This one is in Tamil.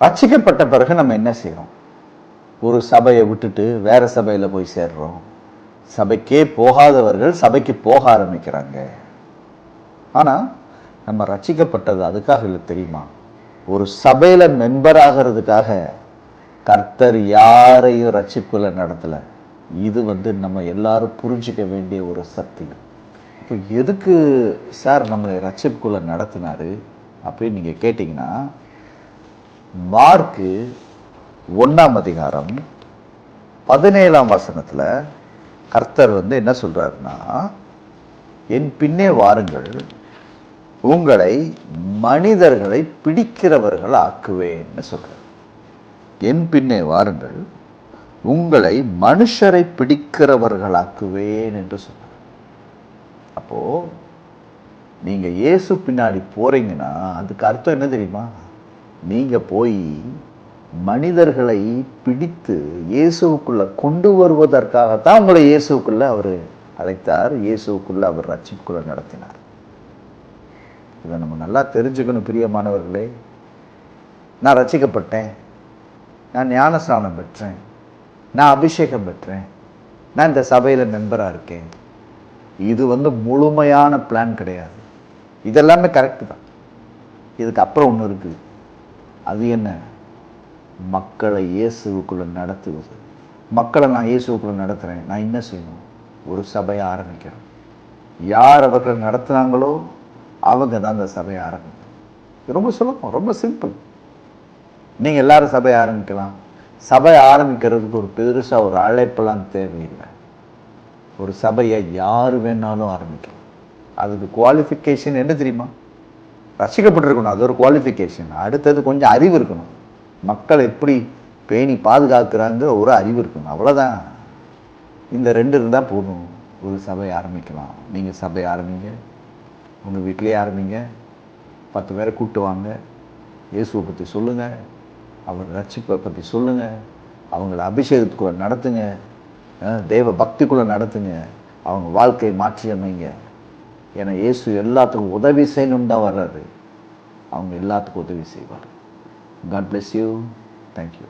ரச்சிக்கப்பட்ட பிறகு நம்ம என்ன செய்கிறோம் ஒரு சபையை விட்டுட்டு வேற சபையில் போய் சேர்றோம். சபைக்கே போகாதவர்கள் சபைக்கு போக ஆரம்பிக்கிறாங்க. ஆனால் நம்ம ரச்சிக்கப்பட்டது அதுக்காக இல்லை தெரியுமா? ஒரு சபையில் மெம்பர் ஆகிறதுக்காக கர்த்தர் யாரையும் ரட்சிப்புல நடத்தலை. இது வந்து நம்ம எல்லாரும் புரிஞ்சிக்க வேண்டிய ஒரு சத்தியம் இப்போ எதுக்கு சார் நம்மளை ரட்சிப்புக்குள்ள நடத்தினாரு? அப்படின்னு நீங்கள் கேட்டிங்கன்னா மார்க்கு ஒன்றாம் அதிகாரம் பதினேழாம் வசனத்தில் கர்த்தர் வந்து என்ன சொல்கிறாருன்னா என் பின்னே வாருங்கள் உங்களை மனிதர்களை பிடிக்கிறவர்கள் ஆக்குவேன்னு சொல்கிறார் என் பின்னே வாருங்கள் உங்களை மனுஷரை பிடிக்கிறவர்களாக்குவேன் என்று சொன்னார் அப்போ நீங்கள் இயேசு பின்னாடி போகிறீங்கன்னா அதுக்கு அர்த்தம் என்ன தெரியுமா? நீங்கள் போய் மனிதர்களை பிடித்து இயேசுவுக்குள்ளே கொண்டு வருவதற்காகத்தான் உங்களை இயேசுவுக்குள்ள அவர் அழைத்தார். இயேசுவுக்குள்ள அவர் ரட்சிப்புக்குள்ள நடத்தினார். இதை நம்ம நல்லா தெரிஞ்சுக்கணும் பிரியமானவர்களே. நான் ரசிக்கப்பட்டேன். நான் ஞானஸ்நானம் பெற்றேன். நான் அபிஷேகம் பெற்றேன். நான் இந்த சபையில் மெம்பராக இருக்கேன். இது வந்து முழுமையான பிளான் கிடையாது. இதெல்லாமே கரெக்டு தான். இதுக்கு அப்புறம் ஒன்று இருக்குது அது என்ன? மக்களை இயேசுவுக்குள்ளே நடத்துவது. மக்களை நான் இயேசுவுக்குள்ள நடத்துகிறேன் நான் என்ன செய்யணும்? ஒரு சபையை ஆரம்பிக்கிறேன் யார் அவர்கள் நடத்துனாங்களோ அவங்க தான் அந்த சபையை ஆரம்பிக்கணும். ரொம்ப சுலபம் ரொம்ப சிம்பிள் நீங்கள் எல்லாரும் சபையை ஆரம்பிக்கலாம். சபை ஆரம்பிக்கிறதுக்கு ஒரு பெருசாக ஒரு அழைப்பெல்லாம் தேவையில்லை. ஒரு சபையை யார் வேணாலும் ஆரம்பிக்கலாம். அதுக்கு குவாலிஃபிகேஷன் என்ன தெரியுமா? ரசிக்கப்பட்டிருக்கணும். அது ஒரு குவாலிஃபிகேஷன் அடுத்தது கொஞ்சம் அறிவு இருக்கணும். மக்கள் எப்படி பேணி பாதுகாக்கிறாங்க ஒரு அறிவு இருக்கணும். அவ்வளோதான் இந்த ரெண்டு இருந்தால் போதும். ஒரு சபை ஆரம்பிக்கலாம். நீங்கள் சபை ஆரம்பிங்க. உங்கள் வீட்டிலேயே ஆரம்பிங்க. பத்து பேரை கூப்பிட்டு வாங்க. இயேசுவை பற்றி சொல்லுங்கள் அவர் ரட்சிப்பை பற்றி சொல்லுங்கள் அவங்கள அபிஷேகத்துக்குள்ளே நடத்துங்க. தெய்வ தேவ நடத்துங்க. அவங்க வாழ்க்கையை மாற்றி அமைங்க ஏன்னா இயேசு எல்லாத்துக்கும் உதவி செய்யணும்னு தான் வர்றாரு. அவங்க எல்லாத்துக்கும் உதவி செய்வார் காட் bless யூ தேங்க்யூ